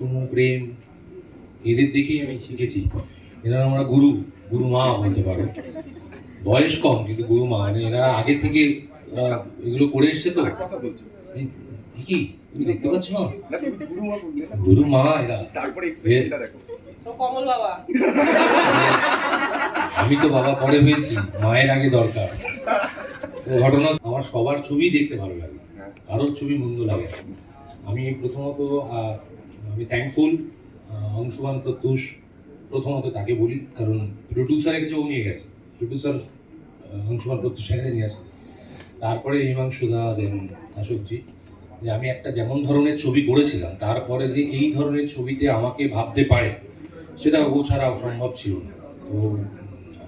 চুমু প্রেম এদের দেখেই আমি শিখেছি। এনারা আমরা গুরু গুরু মা বলতে পারো। বয়স কম কিন্তু গুরু মা। মানে এনারা আগে থেকে এগুলো করে এসছে তো। কি? তুমি দেখতে পাচ্ছ না? গুরু মা এরা। তারপরে এক্সপ্রেশনটা দেখো। তো কমল বাবা। আমি তো বাবা পরে হয়েছি। মায়ের আগে দরকার। তো ঘটনা আমার সবার ছবি দেখতে ভালো লাগে। হ্যাঁ। কারোর ছবি মন্দ লাগে আমি প্রথমত আমি থ্যাঙ্কফুল অংশুমান প্রত্যুষ, প্রথমত তাকে বলি, কারণ প্রডিউসারের কাছে ও নিয়ে গেছে। প্রডিউসার অংশুমান প্রত্যুষ এখানে নিয়ে আসে। তারপরে হিমাংশুদা দেন অশোকজি যে আমি একটা যেমন ধরনের ছবি করেছিলাম, তারপরে যে এই ধরনের ছবিতে আমাকে ভাবতে পারে, সেটা ও ছাড়া সম্ভব ছিল না। তো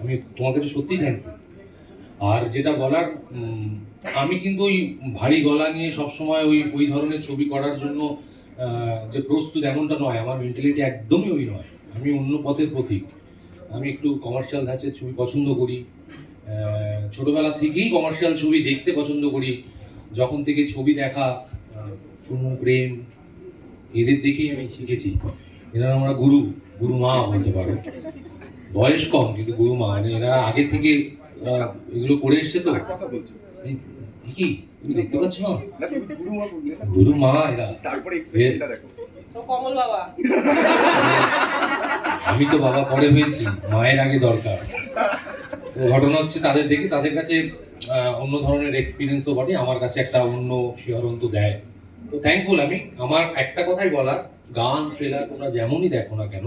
আমি তোমার কাছে সত্যিই থ্যাঙ্কফুল আর যেটা বলার আমি কিন্তু ওই ভারী গলা নিয়ে সবসময় ওই ওই ধরনের ছবি করার জন্য যে প্রস্তুত এমনটা নয় আমার মেন্টালিটি একদমই ওই নয়। আমি অন্য পথের পথিক আমি একটু কমার্শিয়াল ধাঁচের ছবি পছন্দ করি। ছোটবেলা থেকেই কমার্শিয়াল ছবি দেখতে পছন্দ করি। যখন থেকে ছবি দেখা চুমু প্রেম এদের দেখেই আমি শিখেছি। এনারা আমরা গুরু গুরু মা বলতে পারো। বয়স কম কিন্তু গুরু মা। মানে এনারা আগে থেকে এগুলো করে এসছে তো? কি তুমি দেখতে পাচ্ছ? না গুরু মা এরা। তারপরে দেখো। তো কমল বাবা। আমি তো বাবা পরে হয়েছি মায়ের আগে দরকার। তো ঘটনা হচ্ছে তাদের দেখে তাদের কাছে আহ, অন্য ধরনের এক্সপিরিয়েন্স তো বটে আমার কাছে একটা অন্য শিহরণ তো দেয়। তো থ্যাঙ্কফুল আমি। আমার একটা কথাই বলার গান ট্রেলার তোমরা যেমনই দেখো না কেন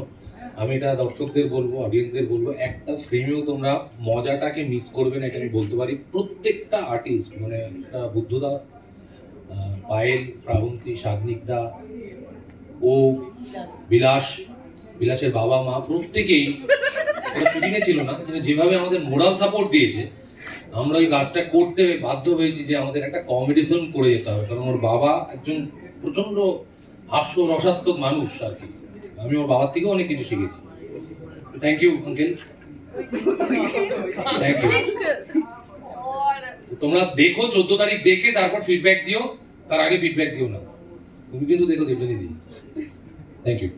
আমি এটা দর্শকদের বলব অডিয়েন্সদের বলব, একটা ফ্রেমেও তোমরা মজাটাকে মিস করবে না, এটা আমি বলতে পারি। প্রত্যেকটা আর্টিস্ট মানে একটা বুদ্ধদা পায়েল শ্রাবন্তী সাগ্নিকদা ও বিলাস, বিলাসের বাবা, মা, প্রত্যেকেই শুটিংয়ে ছিল না, কিন্তু যেভাবে আমাদের মোরাল সাপোর্ট দিয়েছে, আমরা ওই কাজটা করতে বাধ্য হয়েছি যে আমাদের একটা কমেডি ফিল্ম করে যেতে হবে, কারণ ওর বাবা একজন প্রচণ্ড হাস্য রসাত্মক মানুষ আর কি। আমি ওর বাবার থেকেও অনেক কিছু শিখেছি। Thank you uncle thank you তোমরা দেখো, চোদ্দ তারিখ দেখে তারপর ফিডব্যাক দিও। তার আগে ফিডব্যাক দিও না। তুমি কিন্তু দেখো দেবজানি দিই থ্যাংক ইউ